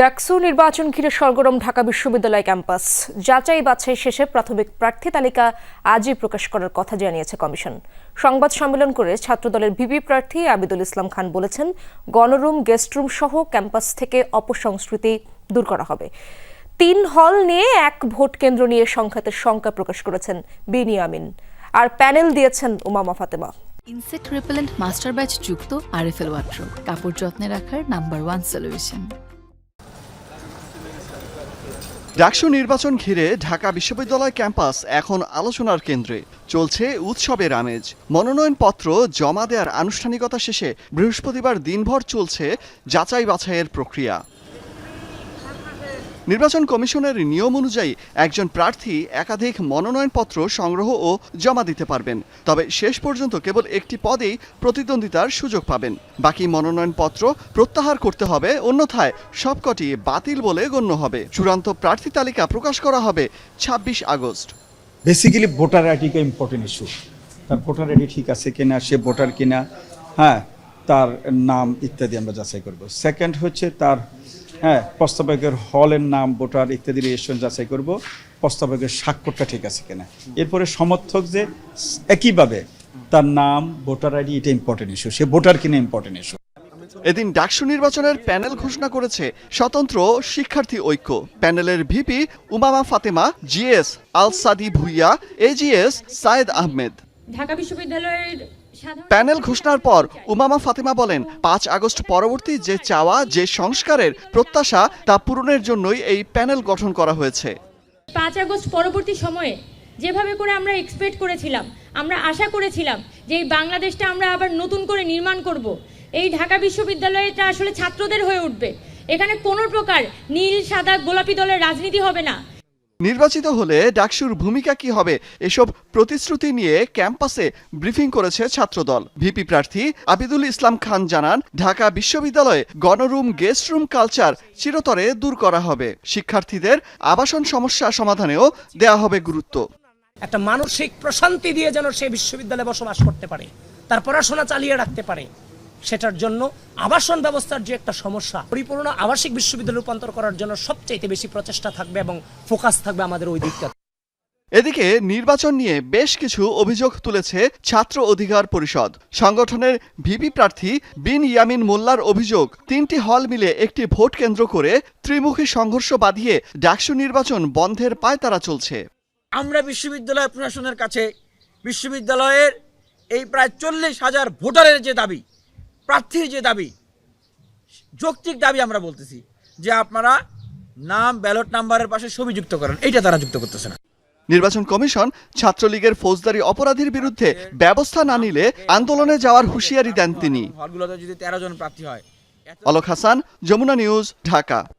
ডাকসু নির্বাচন ঘিরে সরগরম ঢাকা বিশ্ববিদ্যালয় ক্যাম্পাস। যাচাই বাছাই শেষে প্রাথমিক প্রার্থী তালিকা আজই প্রকাশ করার কথা জানিয়েছে কমিশন। সংবাদ সম্মেলন করে ছাত্রদলের ভিপি প্রার্থী আবিদুল ইসলাম খান বলেছেন, গণরুম গেস্টরুম সহ ক্যাম্পাস থেকে অপসংস্কৃতি দূর করা হবে। তিন হল নিয়ে এক ভোট কেন্দ্র নিয়ে সংঘাতের শঙ্কা প্রকাশ করেছেন বিনিয়ামিন আর প্যানেল দিয়েছেন Umama Fatema. Insect repellent master batch যুক্ত আরএফএল ওয়াট্রো। কাপড় যত্নে রাখার নাম্বার ওয়ান সলিউশন। ডাকসু নির্বাচন ঘিরে ঢাকা বিশ্ববিদ্যালয় ক্যাম্পাস এখন আলোচনার কেন্দ্রে। চলছে উৎসবের আমেজ। মনোনয়নপত্র জমা দেওয়ার আনুষ্ঠানিকতা শেষে বৃহস্পতিবার দিনভর চলছে যাচাই বাছাইয়ের প্রক্রিয়া। নির্বাচন কমিশনের নিয়ম অনুযায়ী একজন প্রার্থী একাধিক মনোনয়নপত্র সংগ্রহ ও জমা দিতে পারবেন। তবে শেষ পর্যন্ত কেবল একটি পদেই প্রতিদ্বন্দ্বিতার সুযোগ পাবেন। বাকি মনোনয়নপত্র প্রত্যাহার করতে হবে, অন্যথায় সবকটি বাতিল বলে গণ্য হবে। চূড়ান্ত প্রার্থী তালিকা প্রকাশ করা হবে ছাব্বিশ আগস্ট। বেসিক্যালি ভোটার আইডিটা ইম্পর্টেন্ট ইস্যু তার ভোটার আইডি ঠিক আছে কিনা, সে ভোটার কিনা হ্যাঁ তার নাম ইত্যাদি আমরা যাচাই করব। সেকেন্ড হচ্ছে তার হ্যাঁ প্রস্তাবকের হলের নাম, ভোটার ইত্যাদি রেজিস্ট্রেশন যাচাই করব। প্রস্তাবকের স্বাক্ষরটা ঠিক আছে কিনা। এরপরে সমর্থক যে একইভাবে তার নাম, ভোটার আইডি, এটা ইম্পর্টেন্ট ইস্যু সে ভোটার কিনা ইম্পর্টেন্ট ইস্যু এদিন ডাকসু নির্বাচনের প্যানেল ঘোষণা করেছে স্বতন্ত্র শিক্ষার্থী ঐক্য। প্যানেলের VP Umama Fatema, GS Alsadi Bhuiyan AGS Sayed Ahmed. Dhaka বিশ্ববিদ্যালয়ের প্যানেল ঘোষণার পর উমামা ফাতেমা বলেন পাঁচ আগস্ট পরবর্তী যে চাওয়া যে সংস্কারের প্রত্যাশা তা পূরণের জন্যই এই প্যানেল গঠন করা হয়েছে। পাঁচ আগস্ট পরবর্তী সময়ে যেভাবে করে আমরা এক্সপেক্ট করেছিলাম আমরা আশা করেছিলাম যে এই বাংলাদেশটা আমরা আবার নতুন করে নির্মাণ করব। এই ঢাকা বিশ্ববিদ্যালয়টা আসলে ছাত্রদের হয়ে উঠবে। এখানে কোনো প্রকার নীল সাদা গোলাপি দলের রাজনীতি হবে না। নির্বাচিত হলে ডাকসুর ভূমিকা কি হবে? এসব প্রতিশ্রুতি নিয়ে ক্যাম্পাসে ব্রিফিং করেছে ছাত্রদল। ভিপি প্রার্থী আবিদুল ইসলাম খান জানান, ঢাকা বিশ্ববিদ্যালয়ে গণরুম গেস্ট রুম কালচার চিরতরে দূর করা হবে। শিক্ষার্থীদের আবাসন সমস্যা সমাধানেও দেয়া হবে গুরুত্ব। একটা মানসিক প্রশান্তি দিয়ে যেন সে বিশ্ববিদ্যালয়ে বসবাস করতে পারে, তার পড়াশোনা চালিয়ে রাখতে পারে। সেটার জন্য আবাসন ব্যবস্থার যে একটা সমস্যা পরিপূর্ণ আবাসিক বিশ্ববিদ্যালয় রূপান্তর করার জন্য সবচাইতে বেশি প্রচেষ্টা থাকবে এবং ফোকাস থাকবে আমাদের ওই দিকটা এদিকে নির্বাচন নিয়ে বেশ কিছু অভিযোগ তুলেছে ছাত্র অধিকার পরিষদ। সংগঠনের ভিপি প্রার্থী বিন ইয়ামিন মোল্লার অভিযোগ তিনটি হল মিলে একটি ভোট কেন্দ্র করে ত্রিমুখী সংঘর্ষ বাঁধিয়ে ডাকসু নির্বাচন বন্ধের পায়তারা চলছে। আমরা বিশ্ববিদ্যালয় প্রশাসনের কাছে বিশ্ববিদ্যালয়ের এই প্রায় চল্লিশ হাজার ভোটারের যে দাবি প্রার্থীর যে দাবি যৌক্তিক দাবি আমরা বলতেছি যে আপনারা নাম ব্যালট নাম্বারের পাশে ছবি যুক্ত করেন এইটা তারা যুক্ত করতেছে না। নির্বাচন কমিশন ছাত্রলীগের ফৌজদারি অপরাধীর বিরুদ্ধে ব্যবস্থা না নিলে আন্দোলনে যাওয়ার হুঁশিয়ারি দেন তিনি। হলগুলোতে যদি তেরো জন প্রার্থী হয় অলক হাসান যমুনা নিউজ ঢাকা।